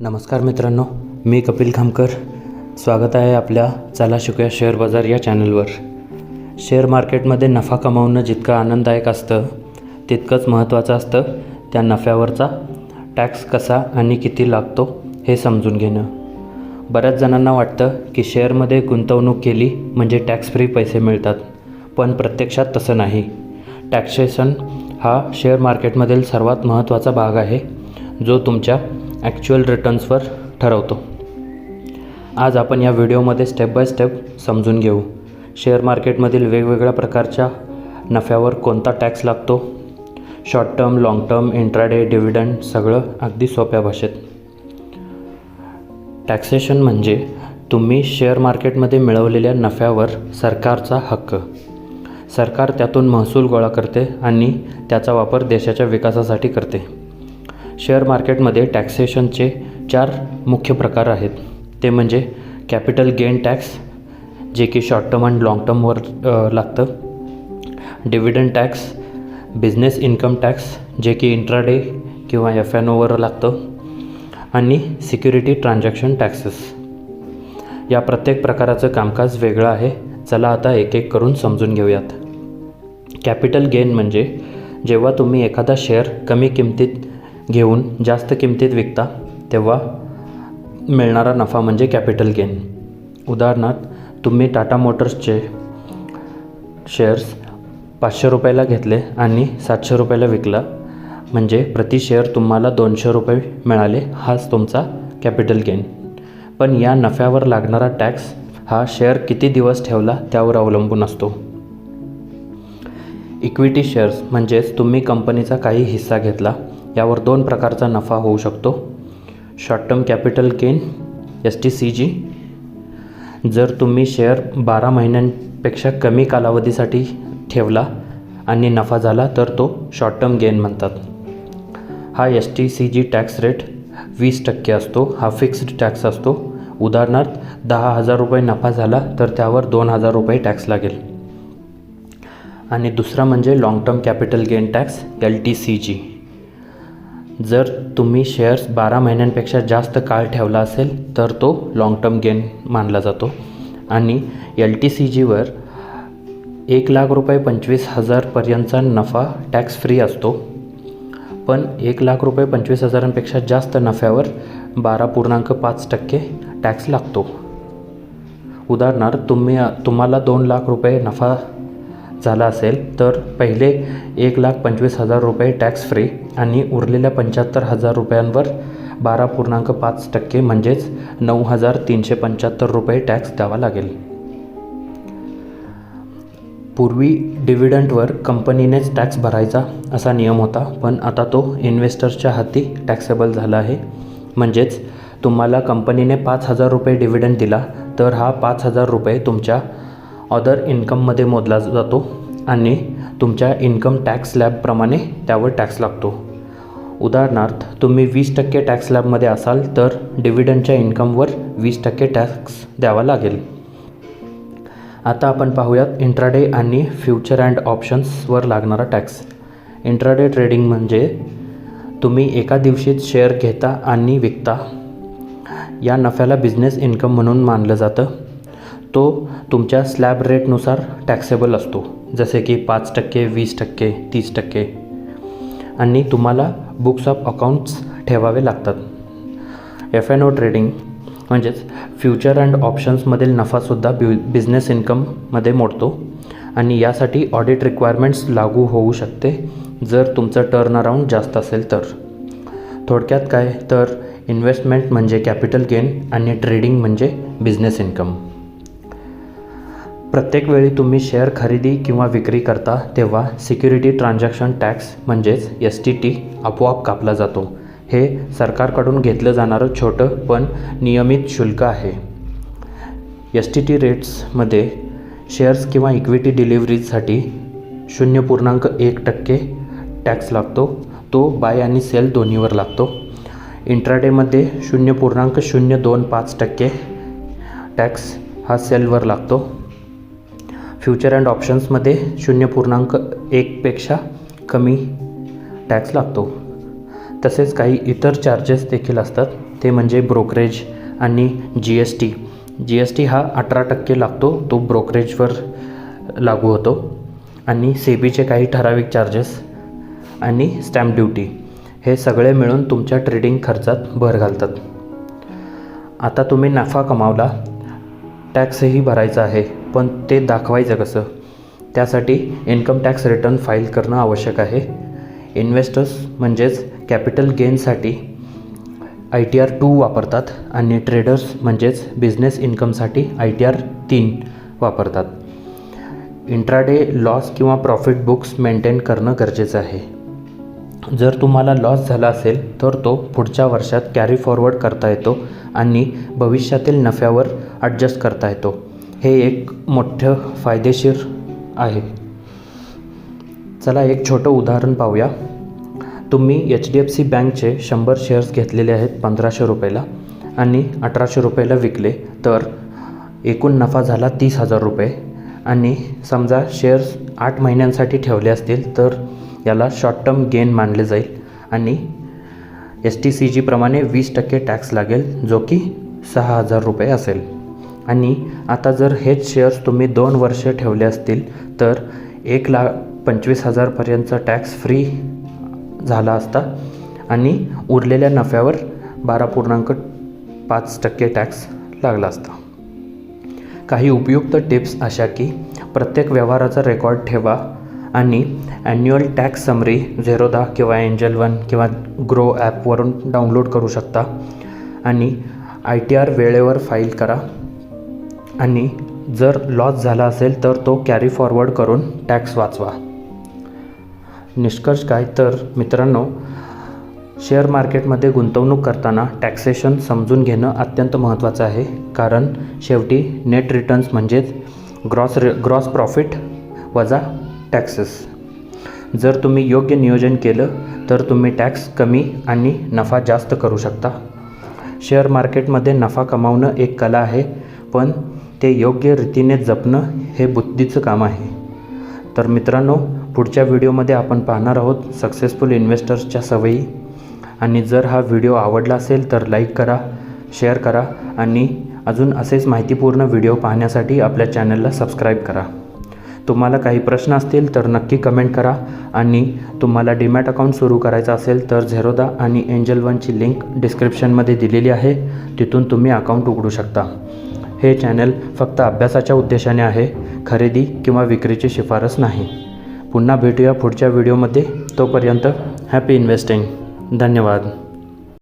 नमस्कार मित्रांनो मी कपिल खामकर. स्वागत आहे आपल्या चला शिकूया शेअर बाजार या चॅनलवर. शेअर मार्केटमध्ये नफा कमावणं जितकं आनंददायक असतं तितकंच महत्त्वाचं असतं त्या नफ्यावरचा टॅक्स कसा आणि किती लागतो हे समजून घेणं. बऱ्याच जणांना वाटतं की शेअरमध्ये गुंतवणूक केली म्हणजे टॅक्स फ्री पैसे मिळतात पण प्रत्यक्षात तसं नाही. टॅक्सेशन हा शेअर मार्केटमधील सर्वात महत्त्वाचा भाग आहे जो तुमच्या ॲक्च्युअल रिटर्न्सवर ठरवतो. आज आपण या व्हिडिओमध्ये स्टेप बाय स्टेप समजून घेऊ. शेअर मार्केटमधील वेगवेगळ्या प्रकारच्या नफ्यावर कोणता टॅक्स लागतो? Short term long term intraday dividend सगळं अगदी सोप्या भाषेत. टॅक्सेशन म्हणजे तुम्ही शेअर मार्केटमध्ये मिळवलेल्या नफ्यावर सरकारचा हक्क. सरकार त्यातून महसूल गोळा करते आणि त्याचा वापर देशाच्या विकासासाठी करते. शेअर मार्केटमध्ये टॅक्सेशनचे चार मुख्य प्रकार आहेत. ते म्हणजे कॅपिटल गेन टॅक्स जे की शॉर्ट टर्म अँड लाँग टर्मवर लागतं. Dividend tax business income tax जे की इंट्राडे किंवा एफ एन ओवर लागतं. आणि सिक्युरिटी ट्रान्झॅक्शन टॅक्सेस. या प्रत्येक प्रकाराचं कामकाज वेगळं आहे. चला आता एक एक करून समजून घेऊयात. कॅपिटल गेन म्हणजे जेव्हा तुम्ही एखादा शेअर कमी किमतीत घेऊन जास्त किमतीत विकता तेव्हा मिळणारा नफा म्हणजे कॅपिटल गेन उदाहरणार्थ तुम्ही टाटा मोटर्सचे शेअर्स पाचशे रुपयाला घेतले आणि सातशे रुपयाला विकला म्हणजे प्रति शेअर तुम्हाला दोनशे रुपये मिळाले हाच तुमचा कॅपिटल गेन पण या नफ्यावर लागणारा टॅक्स हा शेअर किती दिवस ठेवला त्यावर अवलंबून असतो. इक्विटी शेअर्स म्हणजेच तुम्ही कंपनीचा काही हिस्सा घेतला यावर दोन प्रकारचा नफा होऊ शकतो. Short term capital gain S T C G जर तुम्ही शेअर बारा महिन्यांपेक्षा कमी कालावधीसाठी ठेवला आणि नफा झाला तर तो शॉर्ट टर्म गेन म्हणतात. हा S T C G tax rate वीस टक्के असतो. हा फिक्स्ड टॅक्स असतो. उदाहरणार्थ दहा हजार रुपये नफा झाला तर त्यावर दोन हजार रुपये टॅक्स लागेल. आणि दुसरा म्हणजे long term capital gain tax L T C G जर तुम्ही शेअर्स बारा महिन्यांपेक्षा जास्त काळ ठेवला असेल तर तो लाँग टर्म गेन मानला जातो. आणि एल टी सी जीवर एक लाख रुपये पंचवीस हजारपर्यंतचा नफा टॅक्स फ्री असतो. पण एक लाख रुपये पंचवीस हजारांपेक्षा जास्त नफ्यावर बारा पूर्णांक पाच टक्के टॅक्स लागतो. उदाहरणार्थ तुम्ही तुम्हाला दोन लाख रुपये नफा झाला असेल तर पहिले एक लाख पंचवीस हजार रुपये टॅक्स फ्री आणि उरलेल्या पंच्याहत्तर हजार रुपयांवर बारा पूर्णांक पाच टक्के म्हणजेच नऊ हजार तीनशे पंच्याहत्तर रुपये टॅक्स द्यावा लागेल. पूर्वी डिव्हिडंटवर कंपनीनेच टॅक्स भरायचा असा नियम होता पण आता तो इन्व्हेस्टर्सच्या हाती टॅक्सेबल झाला आहे. म्हणजेच तुम्हाला कंपनीने पाच हजार रुपये डिव्हिडंड दिला तर हा पाच हजार रुपये तुमच्या अदर इन्कममध्ये मोजला जातो आणि तुमच्या इन्कम टॅक्स स्लॅबप्रमाणे त्यावर टॅक्स लागतो. उदाहरणार्थ तुम्ही वीस टक्के टॅक्स स्लॅबमध्ये असाल तर डिव्हिडंडच्या इन्कमवर वीस टक्के टॅक्स द्यावा लागेल. आता आपण पाहूयात इंट्राडे आणि फ्युचर अँड ऑप्शन्सवर लागणारा टॅक्स इंट्राडे ट्रेडिंग म्हणजे तुम्ही एका दिवशीत शेअर घेता आणि विकता. या नफ्याला बिझनेस इन्कम म्हणून मानलं जातं. तो तुमच्या स्लॅब रेटनुसार टॅक्सेबल असतो. जसे की पाच टक्के वीस टक्के तीस टक्के. आणि तुम्हाला बुक्स ऑफ अकाउंट्स ठेवावे लागतात. एफ एन ओ ट्रेडिंग म्हणजेच फ्युचर अँड ऑप्शन्समधील नफासुद्धा बि बिझनेस इन्कममध्ये मोडतो. आणि यासाठी ऑडिट रिक्वायरमेंट्स लागू होऊ शकते. जर तुमचं टर्न अराऊंड जास्त असेल तर. थोडक्यात काय? तर इन्व्हेस्टमेंट म्हणजे कॅपिटल गेन आणि ट्रेडिंग म्हणजे बिझनेस इन्कम प्रत्येक वेळी तुम्ही शेअर खरेदी किंवा विक्री करता तेव्हा सिक्युरिटी ट्रान्झॅक्शन टॅक्स म्हणजेच एस टी टी आपोआप कापला जातो. हे सरकारकडून घेतलं जाणारं छोटं पण नियमित शुल्क आहे. एस टी टी रेट्समध्ये शेअर्स किंवा इक्विटी डिलिव्हरीजसाठी शून्य पूर्णांक एक टक्के टॅक्स लागतो. तो बाय आणि सेल दोन्हीवर लागतो. इंट्राडेमध्ये शून्य पूर्णांक शून्य दोन पाच टक्के टॅक्स हा सेलवर लागतो. फ्युचर अँड ऑप्शन्समध्ये शून्य पूर्णांक एकपेक्षा कमी टॅक्स लागतो. तसेच काही इतर चार्जेस देखील असतात. ते म्हणजे ब्रोकरेज आणि G S T. G S T हा अठरा टक्के लागतो. तो ब्रोकरेजवर लागू होतो. आणि सी बीचे काही ठराविक चार्जेस आणि स्टॅम्प ड्युटी हे सगळे मिळून तुमच्या ट्रेडिंग खर्चात भर घालतात. आता तुम्ही नफा कमावला. टॅक्सही भरायचा आहे. पण ते दाखवायचं कसं? त्यासाठी इन्कम टॅक्स रिटर्न फाईल करणं आवश्यक आहे. इन्व्हेस्टर्स म्हणजेच कॅपिटल गेनसाठी आय टी आर टू वापरतात आणि ट्रेडर्स म्हणजेच बिझनेस इन्कमसाठी आय टी आर तीन वापरतात. इंट्राडे लॉस किंवा प्रॉफिट बुक्स मेंटेन करणं गरजेचं आहे. जर तुम्हाला लॉस झाला असेल तर तो पुढच्या वर्षात कॅरी फॉरवर्ड करता येतो आणि भविष्यातील नफ्यावर ॲडजस्ट करता येतो. हे एक मोठं फायदेशीर आहे. चला एक छोटं उदाहरण पाहूया. तुम्ही एच डी एफ सी बँकचे शंभर शेअर्स घेतलेले आहेत पंधराशे रुपयाला आणि अठराशे रुपयाला विकले तर एकूण नफा झाला तीस हजार रुपये. आणि समजा शेअर्स आठ महिन्यांसाठी ठेवले असतील तर याला शॉर्ट टर्म गेन मानले जाईल. आणि एस टी सी जीप्रमाणे वीस टक्के टॅक्स लागेल जो की सहा हजार रुपये असेल. आणि आता जर हेच शेअर्स तुम्ही दोन वर्ष ठेवले असतील तर एक लाख पंचवीस हजारपर्यंतचा टॅक्स फ्री झाला असता आणि उरलेल्या नफ्यावर बारा पूर्णांक पाच टक्के टॅक्स लागला असता. काही उपयुक्त टिप्स अशा की प्रत्येक व्यवहाराचा रेकॉर्ड ठेवा आणि ॲन्युअल टॅक्स समरी झेरोदा किंवा एंजल वन किंवा ग्रो ॲपवरून डाउनलोड करू शकता आणि आय टी आर वेळेवर फाईल करा. आणि जर लॉस झाला असेल तर तो कॅरी फॉरवर्ड करून टॅक्स वाचवा. निष्कर्ष काय? तर मित्रांनो शेअर मार्केटमध्ये गुंतवणूक करताना टॅक्सेशन समजून घेणं अत्यंत महत्त्वाचं आहे. कारण शेवटी नेट रिटर्न्स म्हणजेच ग्रॉस रि ग्रॉस प्रॉफिट वजा टॅक्सेस जर तुम्ही योग्य नियोजन केलं तर तुम्ही टॅक्स कमी आणि नफा जास्त करू शकता. शेअर मार्केटमध्ये नफा कमावणं एक कला आहे पण ते योग्य रीतीने जपणं हे बुद्धीचं काम आहे. तर मित्रांनो पुढच्या व्हिडिओमध्ये आपण पाहणार आहोत सक्सेसफुल इन्व्हेस्टर्सच्या सवयी. आणि जर हा व्हिडिओ आवडला असेल तर लाईक करा शेअर करा आणि अजून असेच माहितीपूर्ण व्हिडिओ पाहण्यासाठी आपल्या चॅनलला सबस्क्राईब करा. तुम्हाला काही प्रश्न असतील तर नक्की कमेंट करा आणि तुम्हाला डीमॅट अकाउंट सुरू करायचं असेल तर झेरोदा आणि एंजल वनची लिंक डिस्क्रिप्शनमध्ये दिलेली आहे. तिथून तुम्ही अकाउंट उघडू शकता. हे चॅनल फक्त अभ्यासाच्या उद्देशाने आहे खरेदी किंवा विक्रीची शिफारस नाही. पुन्हा भेटूया पुढच्या व्हिडिओमध्ये. तोपर्यंत हॅपी इन्व्हेस्टिंग धन्यवाद.